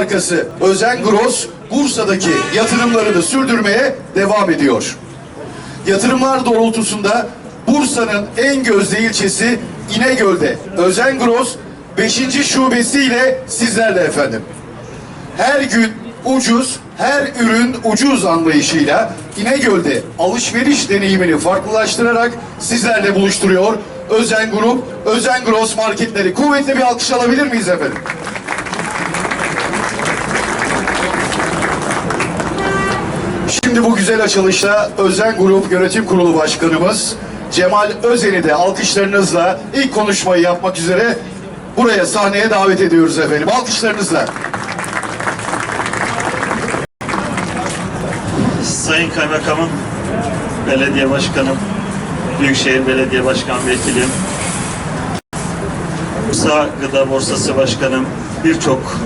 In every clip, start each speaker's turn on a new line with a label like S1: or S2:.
S1: markası Özen Gross Bursa'daki yatırımlarını sürdürmeye devam ediyor. Yatırımlar doğrultusunda Bursa'nın en gözde ilçesi İnegöl'de Özen Gross 5. şubesiyle sizlerle efendim. Her gün ucuz, her ürün ucuz anlayışıyla İnegöl'de alışveriş deneyimini farklılaştırarak sizlerle buluşturuyor. Özen Grup, Özen Gross marketleri. Kuvvetli bir alkış alabilir miyiz efendim? Şimdi bu güzel açılışta Özen Grup Yönetim Kurulu Başkanımız Cemal Özen'i de alkışlarınızla ilk konuşmayı yapmak üzere buraya sahneye davet ediyoruz efendim. Alkışlarınızla.
S2: Sayın Kaymakamım, Belediye Başkanım, Büyükşehir Belediye Başkan Vekilim, Bursa Gıda Borsası Başkanım, birçok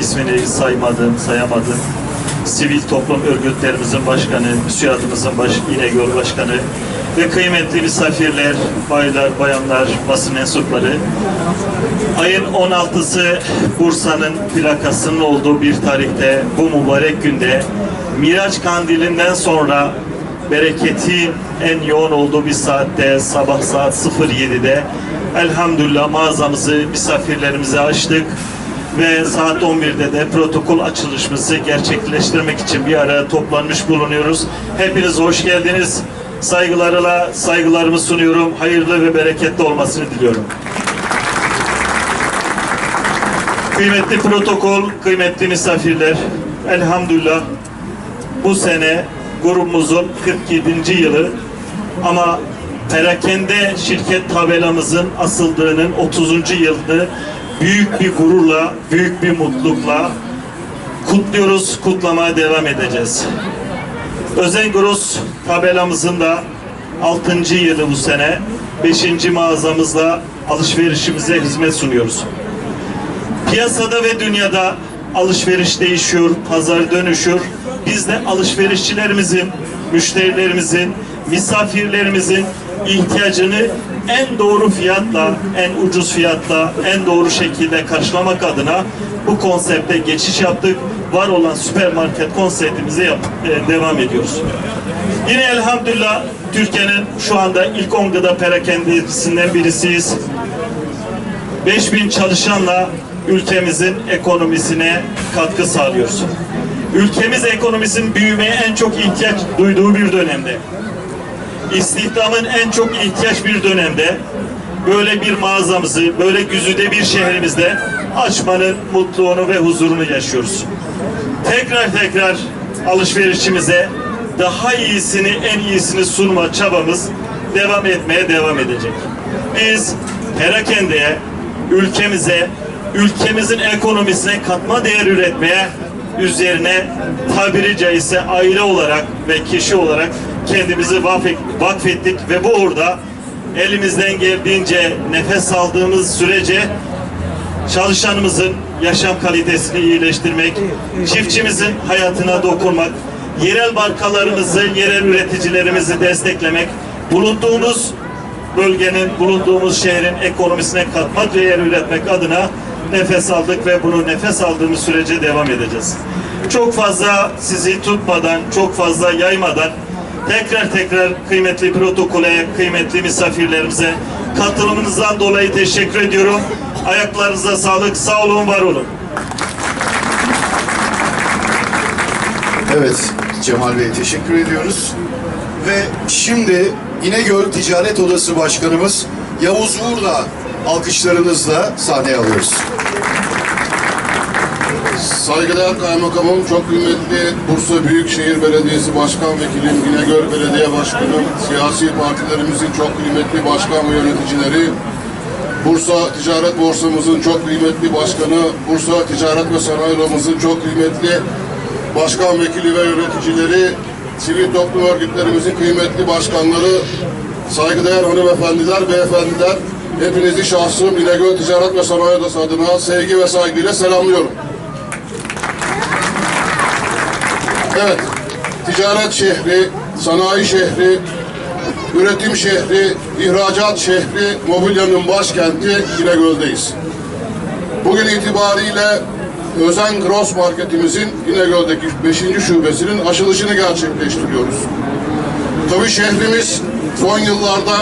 S2: ismini saymadım, sayamadım. Sivil toplum örgütlerimizin başkanı, müsiyadımızın baş, İnegöl Başkanı ve kıymetli misafirler, baylar, bayanlar, basın mensupları. Ayın 16'sı Bursa'nın plakasının olduğu bir tarihte bu mübarek günde Miraç Kandili'nden sonra bereketi en yoğun olduğu bir saatte sabah saat 07'de elhamdülillah mağazamızı misafirlerimize açtık ve saat 11'de de protokol açılışımızı gerçekleştirmek için bir araya toplanmış bulunuyoruz. Hepiniz hoş geldiniz. Saygılarla saygılarımı sunuyorum. Hayırlı ve bereketli olmasını diliyorum. Kıymetli protokol, kıymetli misafirler, elhamdülillah bu sene grubumuzun 47. yılı ama perakende şirket tabelamızın asıldığının 30. yılını büyük bir gururla, büyük bir mutlulukla kutluyoruz, kutlamaya devam edeceğiz. Özen Gross tabelamızın da 6. yılı bu sene 5. mağazamızla alışverişimize hizmet sunuyoruz. Piyasada ve dünyada alışveriş değişiyor, pazar dönüşüyor. Biz de alışverişçilerimizin, müşterilerimizin, misafirlerimizin ihtiyacını en doğru fiyatla, en ucuz fiyatla, en doğru şekilde karşılamak adına bu konsepte geçiş yaptık. Var olan süpermarket konseptimize yap, e, devam ediyoruz. Yine elhamdülillah Türkiye'nin şu anda ilk 10 gıda perakendesinden birisiyiz. 5000 çalışanla ülkemizin ekonomisine katkı sağlıyoruz. Ülkemiz ekonomisinin büyümeye en çok ihtiyaç duyduğu bir dönemde. İstihdamın en çok ihtiyaç bir dönemde böyle bir mağazamızı, böyle güzide bir şehrimizde açmanın mutluluğunu ve huzurunu yaşıyoruz. Tekrar tekrar alışverişimize daha iyisini, en iyisini sunma çabamız devam etmeye devam edecek. Biz perakendeye, ülkemize, ülkemizin ekonomisine katma değer üretmeye üzerine tabiri caizse aile olarak ve kişi olarak kendimizi vakf- vakfettik ve bu uğurda elimizden geldiğince nefes aldığımız sürece çalışanımızın yaşam kalitesini iyileştirmek, çiftçimizin hayatına dokunmak, yerel markalarımızı, yerel üreticilerimizi desteklemek, bulunduğumuz bölgenin, bulunduğumuz şehrin ekonomisine katma değer üretmek adına nefes aldık ve bunu nefes aldığımız sürece devam edeceğiz. Çok fazla sizi tutmadan, çok fazla yaymadan tekrar tekrar kıymetli protokole, kıymetli misafirlerimize katılımınızdan dolayı teşekkür ediyorum. Ayaklarınıza sağlık, sağ olun, var olun.
S1: Evet Cemal Bey teşekkür ediyoruz. Ve şimdi İnegöl Ticaret Odası Başkanımız Yavuz Uğur'la alkışlarınızla sahneye alıyoruz.
S3: Saygıdeğer Kaymakamım, çok kıymetli Bursa Büyükşehir Belediyesi Başkan Vekilim, İnegöl Belediye Başkanım, siyasi partilerimizin çok kıymetli başkan ve yöneticileri, Bursa Ticaret Borsamızın çok kıymetli başkanı, Bursa Ticaret ve Sanayi çok kıymetli başkan vekili ve yöneticileri, sivil toplum örgütlerimizin kıymetli başkanları, saygıdeğer hanımefendiler, beyefendiler, hepinizi şahsım İnegöl Ticaret ve Sanayi Odası adına sevgi ve saygıyla selamlıyorum. Evet, ticaret şehri, sanayi şehri, üretim şehri, ihracat şehri, mobilyanın başkenti İnegöl'deyiz. Bugün itibariyle Özen Gross Marketimizin İnegöl'deki 5. şubesinin açılışını gerçekleştiriyoruz. Tabii şehrimiz son yıllarda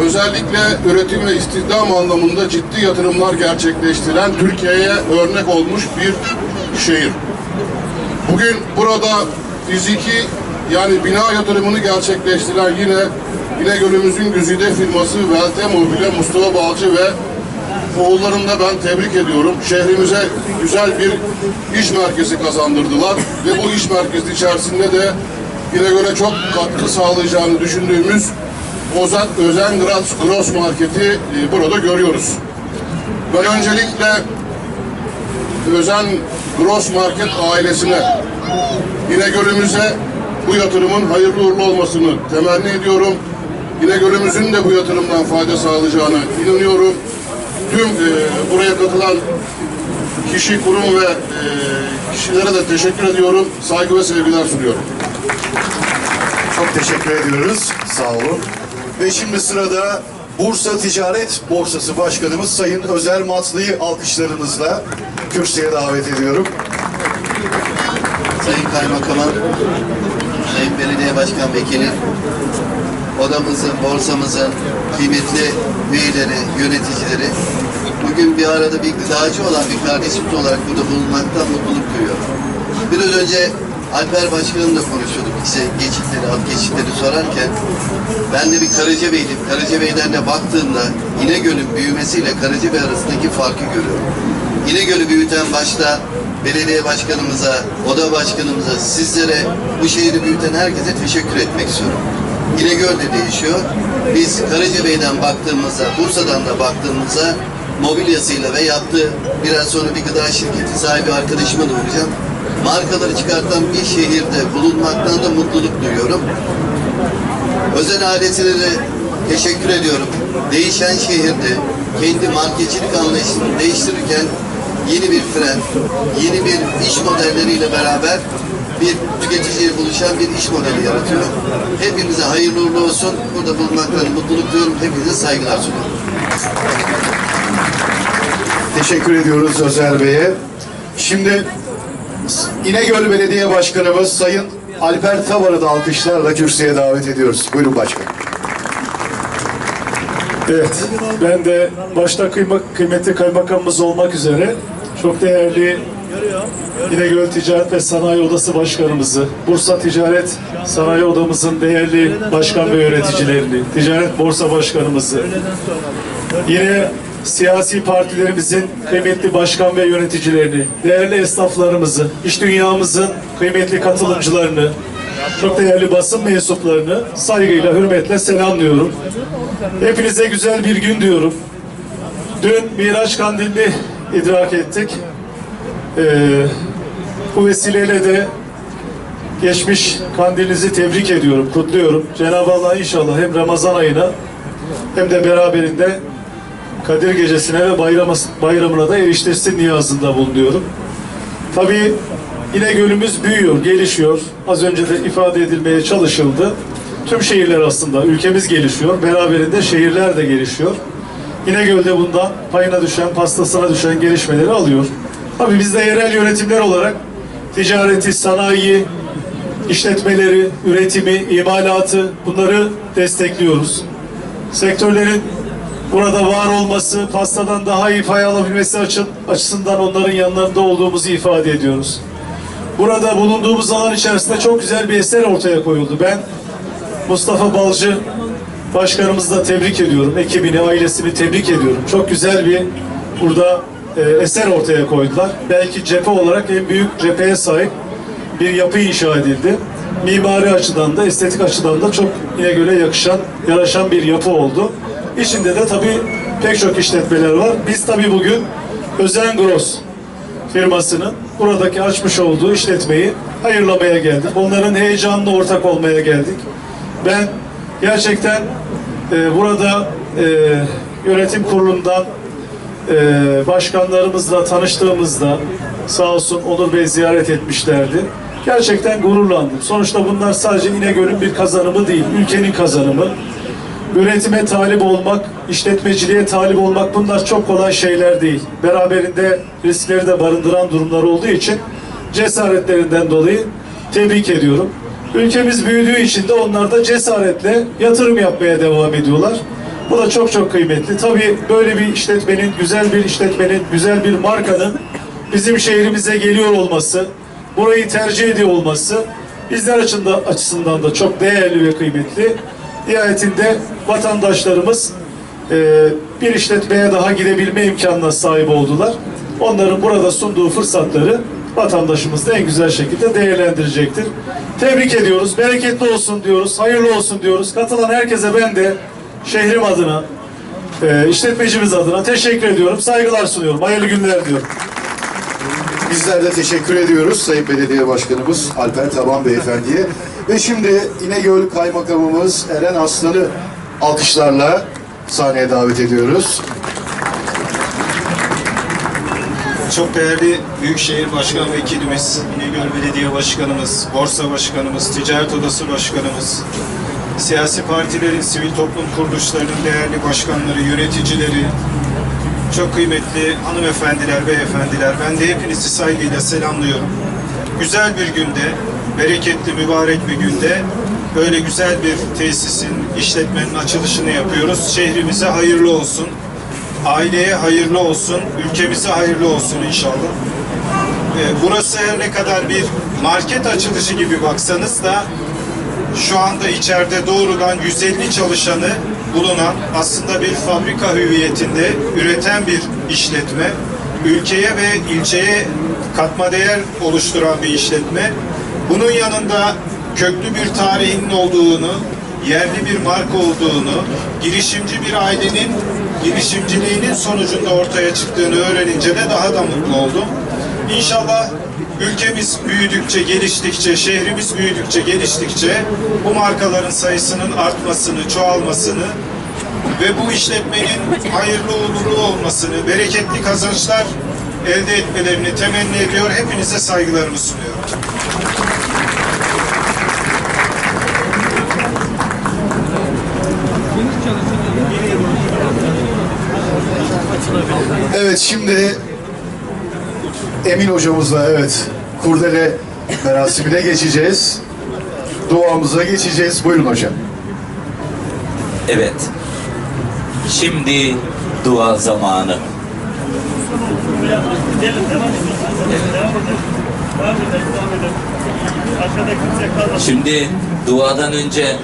S3: özellikle üretim ve istihdam anlamında ciddi yatırımlar gerçekleştiren Türkiye'ye örnek olmuş bir şehir. Bugün burada fiziki yani bina yatırımını gerçekleştiren yine İnegöl'ümüzün güzide firması Velte Mobilya Mustafa Balcı ve oğullarını da ben tebrik ediyorum. Şehrimize güzel bir iş merkezi kazandırdılar ve bu iş merkezi içerisinde de İnegöl'e çok katkı sağlayacağını düşündüğümüz Ozan, Özen Gras Gross Market'i e, burada görüyoruz. Ben öncelikle Özen Gross Market ailesine, İnegöl'ümüze bu yatırımın hayırlı uğurlu olmasını temenni ediyorum. İnegöl'ümüzün de bu yatırımdan fayda sağlayacağına inanıyorum. Tüm e, buraya katılan kişi, kurum ve e, kişilere de teşekkür ediyorum. Saygı ve sevgiler sunuyorum.
S1: Çok teşekkür ediyoruz. Sağ olun. Ve şimdi sırada Bursa Ticaret Borsası Başkanımız Sayın Özer Matlı'yı alkışlarınızla kürsüye davet ediyorum.
S4: Sayın Kaymakamım, Sayın Belediye Başkan Vekili, odamızın, borsamızın kıymetli üyeleri, yöneticileri, bugün bir arada bir gıdacı olan bir kardeşimiz olarak burada bulunmaktan mutluluk duyuyorum. Biraz önce Alper Başkanımla konuşuyorduk işte geçitleri, alt geçitleri sorarken. Ben de bir Karacabey'dim. Karacabey'den de baktığımda İnegöl'ün büyümesiyle Karacabey arasındaki farkı görüyorum. İnegöl'ü büyüten başta belediye başkanımıza, oda başkanımıza, sizlere, bu şehri büyüten herkese teşekkür etmek istiyorum. İnegöl de değişiyor. Biz Karacabey'den baktığımızda, Bursa'dan da baktığımızda mobilyasıyla ve yaptığı biraz sonra bir gıda şirketi sahibi arkadaşıma da uğrayacağım. Markaları çıkartan bir şehirde bulunmaktan da mutluluk duyuyorum. Özel ailesine teşekkür ediyorum. Değişen şehirde kendi marketçilik anlayışını değiştirirken yeni bir fren, yeni bir iş modelleriyle beraber bir tüketiciye buluşan bir iş modeli yaratıyor. Hepimize hayırlı uğurlu olsun. Burada bulunmaktan mutluluk duyuyorum. Hepinize saygılar sunuyorum.
S1: Teşekkür ediyoruz Özer Bey'e. Şimdi İnegöl Belediye Başkanımız Sayın Alper Tavar'ı da alkışlarla kürsüye davet ediyoruz. Buyurun başkanım.
S5: Evet, ben de başta kıyma, kıymetli kaymakamımız olmak üzere çok değerli İnegöl Ticaret ve Sanayi Odası Başkanımızı, Bursa Ticaret Sanayi Odamızın değerli başkan ve yöneticilerini, Ticaret Borsa Başkanımızı, yine siyasi partilerimizin kıymetli başkan ve yöneticilerini, değerli esnaflarımızı, iş dünyamızın kıymetli katılımcılarını, çok değerli basın mensuplarını saygıyla, hürmetle selamlıyorum. Hepinize güzel bir gün diyorum. Dün Miraç Kandilini idrak ettik. Ee, bu vesileyle de geçmiş kandilinizi tebrik ediyorum, kutluyorum. Cenab-ı Allah inşallah hem Ramazan ayına hem de beraberinde Kadir Gecesi'ne ve bayramı, bayramına da eriştirsin niyazında bulunuyorum. Tabii yine gölümüz büyüyor, gelişiyor. Az önce de ifade edilmeye çalışıldı. Tüm şehirler aslında, ülkemiz gelişiyor. Beraberinde şehirler de gelişiyor. İnegöl'de bundan payına düşen, pastasına düşen gelişmeleri alıyor. Tabii biz de yerel yönetimler olarak ticareti, sanayi, işletmeleri, üretimi, imalatı bunları destekliyoruz. Sektörlerin burada var olması, pastadan daha iyi pay alabilmesi açısından onların yanlarında olduğumuzu ifade ediyoruz. Burada bulunduğumuz alan içerisinde çok güzel bir eser ortaya koyuldu. Ben Mustafa Balcı başkanımızı da tebrik ediyorum. Ekibini, ailesini tebrik ediyorum. Çok güzel bir burada e, eser ortaya koydular. Belki cephe olarak en büyük cepheye sahip bir yapı inşa edildi. Mimari açıdan da, estetik açıdan da çok İnegöl'e yakışan, yaraşan bir yapı oldu. İçinde de tabii pek çok işletmeler var. Biz tabii bugün Özen Gross firmasının buradaki açmış olduğu işletmeyi hayırlamaya geldik. Onların heyecanına ortak olmaya geldik. Ben gerçekten e, burada e, yönetim kurulundan e, başkanlarımızla tanıştığımızda sağ olsun Onur Bey ziyaret etmişlerdi. Gerçekten gururlandım. Sonuçta bunlar sadece İnegöl'ün bir kazanımı değil, ülkenin kazanımı. Üretime talip olmak, işletmeciliğe talip olmak bunlar çok kolay şeyler değil. Beraberinde riskleri de barındıran durumlar olduğu için cesaretlerinden dolayı tebrik ediyorum. Ülkemiz büyüdüğü için de onlar da cesaretle yatırım yapmaya devam ediyorlar. Bu da çok çok kıymetli. Tabii böyle bir işletmenin, güzel bir işletmenin, güzel bir markanın bizim şehrimize geliyor olması, burayı tercih ediyor olması bizler açısından, da çok değerli ve kıymetli. Nihayetinde vatandaşlarımız e, bir işletmeye daha gidebilme imkanına sahip oldular. Onların burada sunduğu fırsatları vatandaşımız da en güzel şekilde değerlendirecektir. Tebrik ediyoruz, bereketli olsun diyoruz, hayırlı olsun diyoruz. Katılan herkese ben de şehrim adına, e, işletmecimiz adına teşekkür ediyorum, saygılar sunuyorum. Hayırlı günler diyorum.
S1: Bizler de teşekkür ediyoruz Sayın Belediye Başkanımız Alper Taban Beyefendi'ye. Ve şimdi İnegöl Kaymakamımız Eren Aslan'ı alkışlarla sahneye davet ediyoruz.
S6: Çok değerli Büyükşehir Başkan Vekilimiz, İnegöl Belediye Başkanımız, Borsa Başkanımız, Ticaret Odası Başkanımız, siyasi partilerin, sivil toplum kuruluşlarının değerli başkanları, yöneticileri, çok kıymetli hanımefendiler, beyefendiler, ben de hepinizi saygıyla selamlıyorum. Güzel bir günde, bereketli, mübarek bir günde böyle güzel bir tesisin, işletmenin açılışını yapıyoruz. Şehrimize hayırlı olsun. Aileye hayırlı olsun, ülkemize hayırlı olsun inşallah. Ee, Burası her ne kadar bir market açılışı gibi baksanız da şu anda içeride doğrudan 150 çalışanı bulunan aslında bir fabrika hüviyetinde üreten bir işletme. Ülkeye ve ilçeye katma değer oluşturan bir işletme. Bunun yanında köklü bir tarihinin olduğunu, yerli bir marka olduğunu, girişimci bir ailenin girişimciliğinin sonucunda ortaya çıktığını öğrenince de daha da mutlu oldum. İnşallah ülkemiz büyüdükçe, geliştikçe, şehrimiz büyüdükçe, geliştikçe bu markaların sayısının artmasını, çoğalmasını ve bu işletmenin hayırlı uğurlu olmasını, bereketli kazançlar elde etmelerini temenni ediyor. Hepinize saygılarımı sunuyorum.
S1: Evet şimdi Emin hocamızla evet kurdele merasimine geçeceğiz. Duamıza geçeceğiz. Buyurun hocam.
S7: Evet. Şimdi dua zamanı. Şimdi duadan önce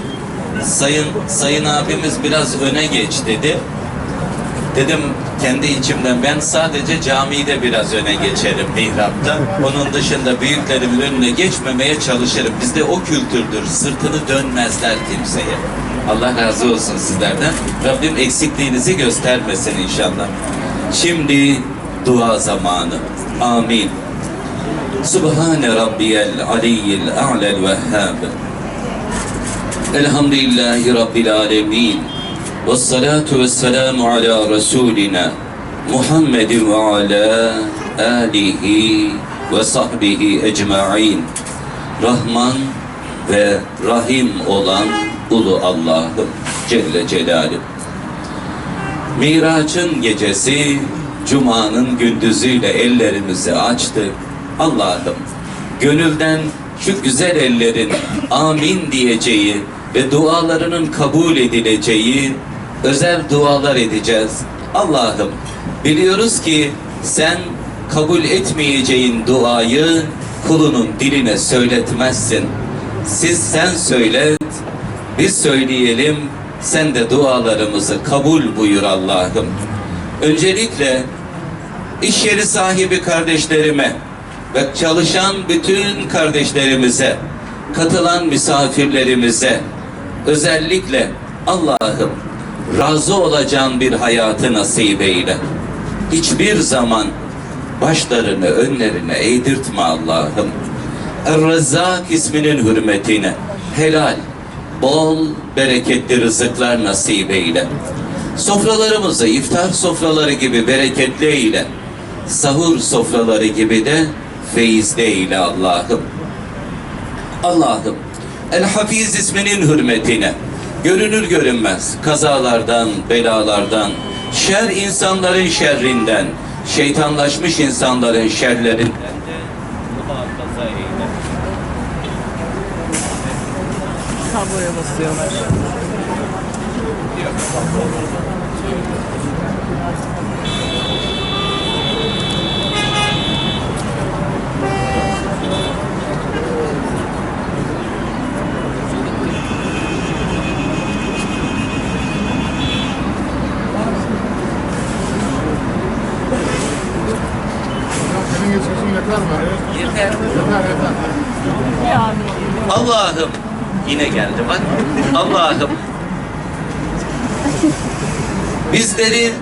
S7: sayın sayın abimiz biraz öne geç dedi. Dedim kendi içimden ben sadece camide biraz öne geçerim mihrapta. Onun dışında büyüklerimin önüne geçmemeye çalışırım. Bizde o kültürdür. Sırtını dönmezler kimseye. Allah razı olsun sizlerden. Rabbim eksikliğinizi göstermesin inşallah. Şimdi dua zamanı. Amin. Subhane Rabbiyel Aliyyil A'lel Vehhab. Elhamdülillahi Rabbil Alemin. Ve salatu ve selamu ala Resulina Muhammedin ve sahbihi ecma'in. Rahman ve Rahim olan Ulu Allah'ım Celle Celaluhu. Miraç'ın gecesi Cuma'nın gündüzüyle ellerimizi açtık. Allah'ım gönülden şu güzel ellerin amin diyeceği ve dualarının kabul edileceği özel dualar edeceğiz. Allah'ım biliyoruz ki sen kabul etmeyeceğin duayı kulunun diline söyletmezsin. Siz sen söylet, biz söyleyelim, sen de dualarımızı kabul buyur Allah'ım. Öncelikle iş yeri sahibi kardeşlerime ve çalışan bütün kardeşlerimize, katılan misafirlerimize, özellikle Allah'ım razı olacağın bir hayatı nasip eyle. Hiçbir zaman başlarını önlerine eğdirtme Allah'ım. Er-Rezzak isminin hürmetine helal, bol, bereketli rızıklar nasip eyle. Sofralarımızı iftar sofraları gibi bereketli eyle. Sahur sofraları gibi de feyizli eyle Allah'ım. Allah'ım El Hafiz isminin hürmetine görünür görünmez kazalardan, belalardan, şer insanların şerrinden, şeytanlaşmış insanların şerlerinden de
S8: basıyorlar.
S3: Senin geçmişin yeter mi?
S7: Yeter.
S3: Yeter yeter.
S7: Allah'ım yine geldi bak. Allah'ım bizleri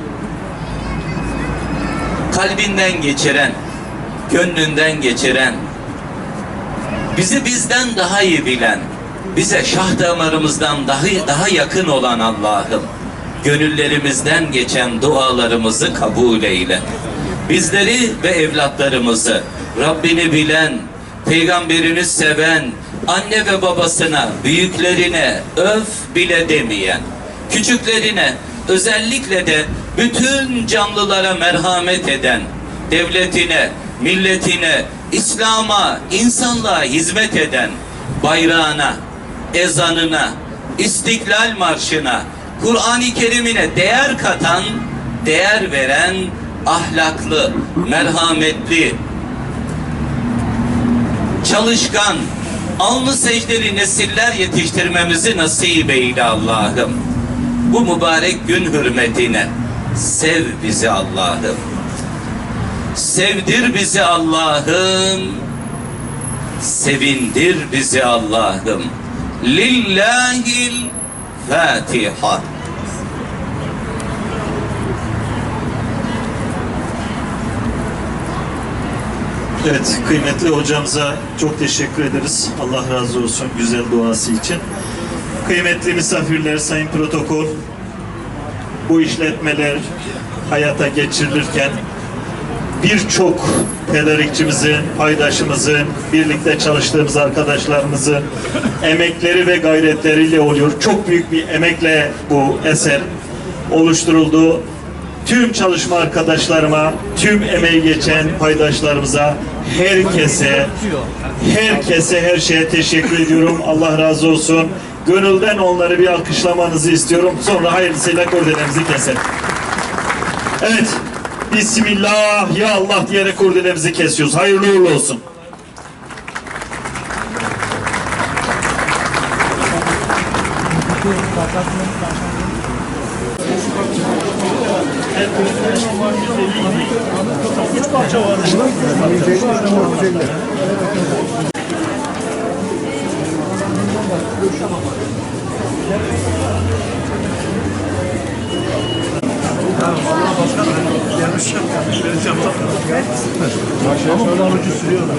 S7: kalbinden geçiren, gönlünden geçiren, bizi bizden daha iyi bilen, bize şah damarımızdan daha, daha yakın olan Allah'ım, gönüllerimizden geçen dualarımızı kabul eyle. Bizleri ve evlatlarımızı Rabbini bilen, peygamberini seven, anne ve babasına, büyüklerine öf bile demeyen, küçüklerine özellikle de bütün canlılara merhamet eden, devletine, milletine, İslam'a, insanlığa hizmet eden, bayrağına, ezanına, İstiklal Marşı'na, Kur'an-ı Kerim'ine değer katan, değer veren, ahlaklı, merhametli, çalışkan, alnı secdeli nesiller yetiştirmemizi nasip eyle Allah'ım. Bu mübarek gün hürmetine sev bizi Allah'ım. Sevdir bizi Allah'ım. Sevindir bizi Allah'ım. Lillahil Fatiha.
S2: Evet, kıymetli hocamıza çok teşekkür ederiz. Allah razı olsun güzel duası için. Kıymetli misafirler, sayın protokol, bu işletmeler hayata geçirilirken birçok tedarikçimizin, paydaşımızın, birlikte çalıştığımız arkadaşlarımızın emekleri ve gayretleriyle oluyor. Çok büyük bir emekle bu eser oluşturuldu. Tüm çalışma arkadaşlarıma, tüm emeği geçen paydaşlarımıza, herkese, herkese, her şeye teşekkür ediyorum. Allah razı olsun. Gönülden onları bir alkışlamanızı istiyorum. Sonra hayırlısıyla kurdelemizi keselim. Evet. Bismillah ya Allah diyerek kurdelemizi kesiyoruz. Hayırlı uğurlu olsun. Üç parça var. Tamam, Allah başkanım gelmiş. Vereceğim. Ama bunu alıcı sürüyorlar.